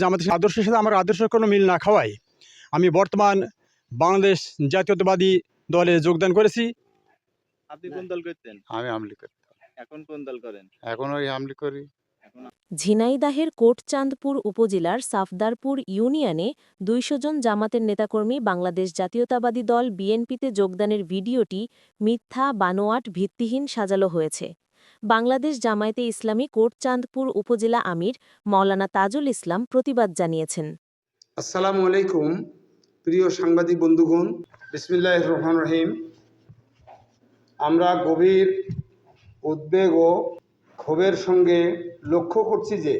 জামাতের আদর্শের সাথে আমার আদর্শের কোনো মিল না খাওয়ায় আমি বর্তমান বাংলাদেশ জাতীয়তাবাদী দলে যোগদান করেছি। আপনি কোন দল করতেন? আমি আমলি করি এখন কোন দল করেন? এখন ওই আমলি করি। ঝিনাইদাহের কোটচাঁদপুর উপজেলার সাফদারপুর ইউনিয়নে দুইশো জন জামাতের নেতাকর্মী বাংলাদেশ জাতীয়তাবাদী দল বিএনপিতে যোগদানের ভিডিওটি মিথ্যা বানোয়াট ভিত্তিহীন সাজালো হয়েছে। বাংলাদেশ জামায়াতে ইসলামী কোটচাঁদপুর উপজেলা আমির মাওলানা তাজুল ইসলাম প্রতিবাদ জানিয়েছেন। আসসালামু আলাইকুম, প্রিয় সাংবাদিক বন্ধুগণ। বিসমিল্লাহ রহমান রহিম। আমরা গভীর উদ্বেগ ও ক্ষোভের সঙ্গে লক্ষ্য করছি যে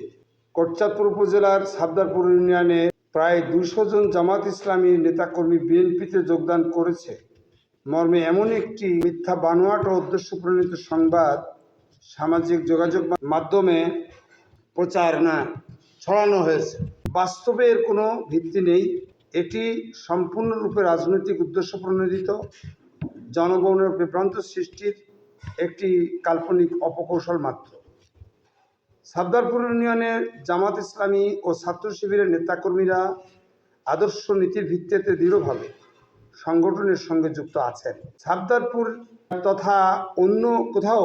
কোটচাঁদপুর উপজেলার সাবদারপুর ইউনিয়নে প্রায় দুশো জন জামাত ইসলামী নেতাকর্মী বিএনপিতে যোগদান করেছে। মর্মে এমন একটি মিথ্যা বানোয়াট ও উদ্দেশ্য প্রণীত সংবাদ সামাজিক যোগাযোগ মাধ্যমে প্রচারণা ছড়ানো হয়েছে। বাস্তবে এর কোনো ভিত্তি নেই। এটি সম্পূর্ণরূপে রাজনৈতিক উদ্দেশ্য প্রণোদিত। জনগণের বিভ্রান্ত সৃষ্টির একটি কাল্পনিক অপকৌশল মাত্র। সাবদারপুর ইউনিয়নের জামাত ইসলামী ও ছাত্র শিবিরের নেতাকর্মীরা আদর্শ নীতির ভিত্তিতে দৃঢ়ভাবে সংগঠনের সঙ্গে যুক্ত আছেন। সাবদারপুর তথা অন্য কোথাও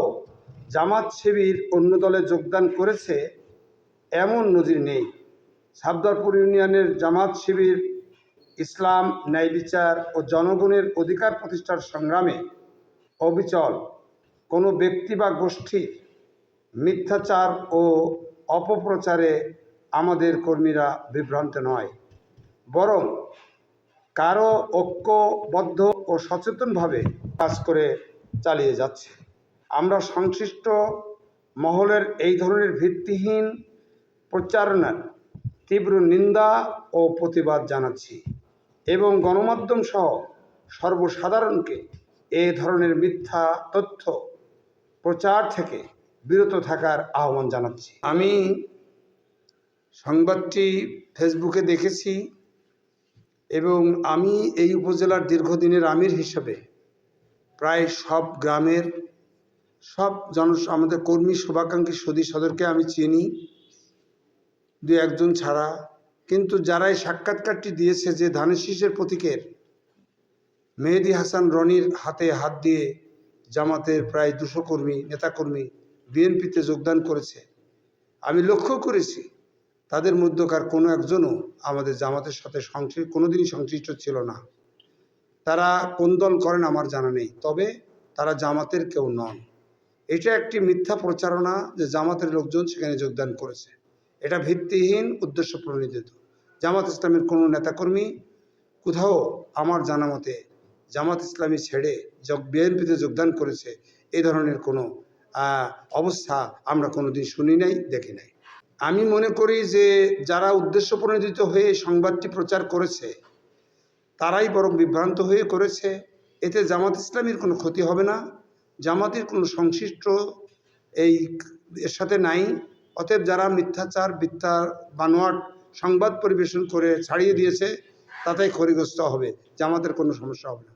জামাত শিবির অন্য দলে যোগদান করেছে এমন নজির নেই। সাবদারপুর ইউনিয়নের জামাত শিবির, ইসলাম, ন্যায় বিচার ও জনগণের অধিকার প্রতিষ্ঠার সংগ্রামে অবিচল। কোনো ব্যক্তি বা গোষ্ঠী মিথ্যাচার ও অপপ্রচারে আমাদের কর্মীরা বিভ্রান্ত নয়। বরং কারও ঐক্যবদ্ধ ও সচেতনভাবে কাজ করে চালিয়ে যাচ্ছে। আমরা সংশ্লিষ্ট মহলের এই ধরনের ভিত্তিহীন প্রচারণার তীব্র নিন্দা ও প্রতিবাদ জানাচ্ছি এবং গণমাধ্যম সহ সর্বসাধারণকে এ ধরনের মিথ্যা তথ্য প্রচার থেকে বিরত থাকার আহ্বান জানাচ্ছি। আমি সংবাদটি ফেসবুকে দেখেছি এবং আমি এই উপজেলার দীর্ঘদিনের আমির হিসেবে প্রায় সব গ্রামের সব জন, আমাদের কর্মী শুভাকাঙ্ক্ষী সদী সদরকে আমি চিনি, দু একজন ছাড়া। কিন্তু যারা এই সাক্ষাৎকারটি দিয়েছে যে ধানের শীষের প্রতীকের, মেহেদি হাসান রনির হাতে হাত দিয়ে জামাতের প্রায় দুশো কর্মী, নেতাকর্মী বিএনপিতে যোগদান করেছে, আমি লক্ষ্য করেছি তাদের মধ্যকার কোনো একজনও আমাদের জামাতের সাথে সংশ্লিষ্ট, কোনোদিনই সংশ্লিষ্ট ছিল না। তারা কোন দল করেন আমার জানা নেই, তবে তারা জামাতের কেউ নন। এটা একটি মিথ্যা প্রচারণা যে জামাতের লোকজন সেখানে যোগদান করেছে। এটা ভিত্তিহীন উদ্দেশ্য প্রণোদিত। জামাত ইসলামের কোনো নেতাকর্মী, কোথাও আমার জানা মতে জামাত ইসলামী ছেড়ে যোগ, বিএনপিতে যোগদান করেছে এই ধরনের কোনো অবস্থা আমরা কোনো দিন শুনি নাই, দেখি নাই। আমি মনে করি যে যারা উদ্দেশ্য প্রণোদিত হয়ে সংবাদটি প্রচার করেছে, তারাই বরং বিভ্রান্ত হয়ে করেছে। এতে জামাত ইসলামীর কোনো ক্ষতি হবে না। জামাতের কোনো সংশ্লিষ্ট এই এর সাথে নাই। অতএব যারা মিথ্যাচার মিথ্যা বানোয়াট সংবাদ পরিবেশন করে ছাড়িয়ে দিয়েছে তাতেই ক্ষতিগ্রস্ত হবে। জামাতের কোনো সমস্যা হবে না।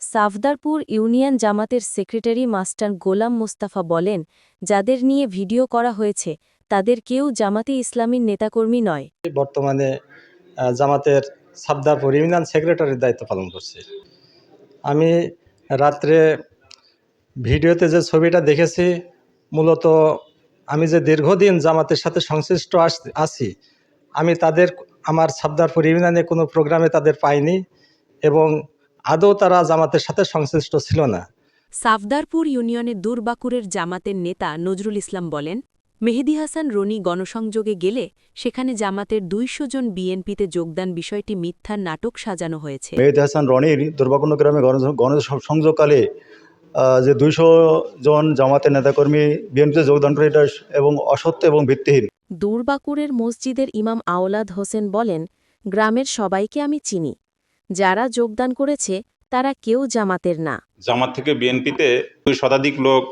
সাফদারপুর ইউনিয়ন জামাতের সেক্রেটারি মাস্টার গোলাম মোস্তাফা বলেন যাদের নিয়ে ভিডিও করা হয়েছে তাদের কেউ জামাতে ইসলামীর নেতাকর্মী নয়। বর্তমানে জামাতের সাবদারপুর ইউনিয়ন সেক্রেটারির দায়িত্ব পালন করছে। আমি রাত্রে ভিডিওতে যে ছবিটা দেখেছি মূলত আমি যে দীর্ঘদিন জামাতের সাথে সংশ্লিষ্ট আস- আছি আমি তাদের আমার সাবদারপুর ইউনিয়নে কোনো প্রোগ্রামে তাদের পাইনি এবং আদৌ তারা জামাতের সাথে সংশ্লিষ্ট ছিল না। সাফদারপুর ইউনিয়নের দুর্বাকুরের জামাতের নেতা নজরুল ইসলাম বলেন মেহেদি হাসান রনি গণসংযোগে গেলে সেখানে জামাতের দুইশো জন বিএনপিতে যোগদান বিষয়টি মিথ্যার নাটক সাজানো হয়েছে। মেহেদি হাসান রনির দুর্বাকুণ্ড গ্রামে গণ- গণসংযোগকালে যে দুইশো জন জামাতের নেতাকর্মী বিএনপিতে যোগদান করে এটা এবং অসত্য এবং ভিত্তিহীন। দুর্বাকুরের মসজিদের ইমাম আওলাদ হোসেন বলেন গ্রামের সবাইকে আমি চিনি। যারা যোগদান করেছে তারা কেউ জামাতের না। জামাত থেকে বিএনপিতে দুই শতাধিক লোক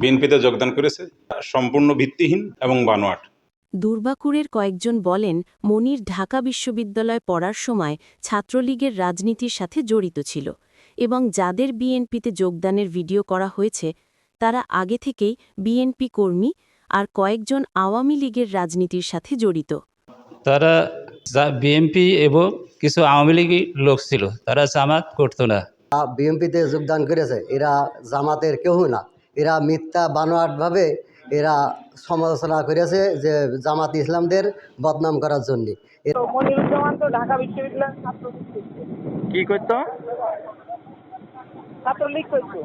বিএনপিতে যোগদান করেছে। সম্পূর্ণ ভিত্তিহীন এবং বানোয়াট। দুর্বাকুরের কয়েকজন বলেন মনির ঢাকা বিশ্ববিদ্যালয় পড়ার সময় ছাত্রলীগের রাজনীতির সাথে জড়িত ছিল। এবং যাদের বিএনপিতে যোগদানের ভিডিও করা হয়েছে তারা আগে থেকেই বিএনপি কর্মী আর কয়েকজন আওয়ামী লীগের রাজনীতির সাথে জড়িত। তারা বিএনপি এবং কিছু আওয়ামী লীগের লোক ছিল তারা জামাত করতো না। বিএমপিতে যোগদান করেছে এরা জামাতের কেউ না। এরা মিথ্যা বানোয়াটভাবে এরা সমালোচনা করেছে যে জামাত ইসলামদের বদনাম করার জন্য। মনিরুজ্জামান ঢাকা বিশ্ববিদ্যালয়ের কি করতো? ছাত্রলীগ করতো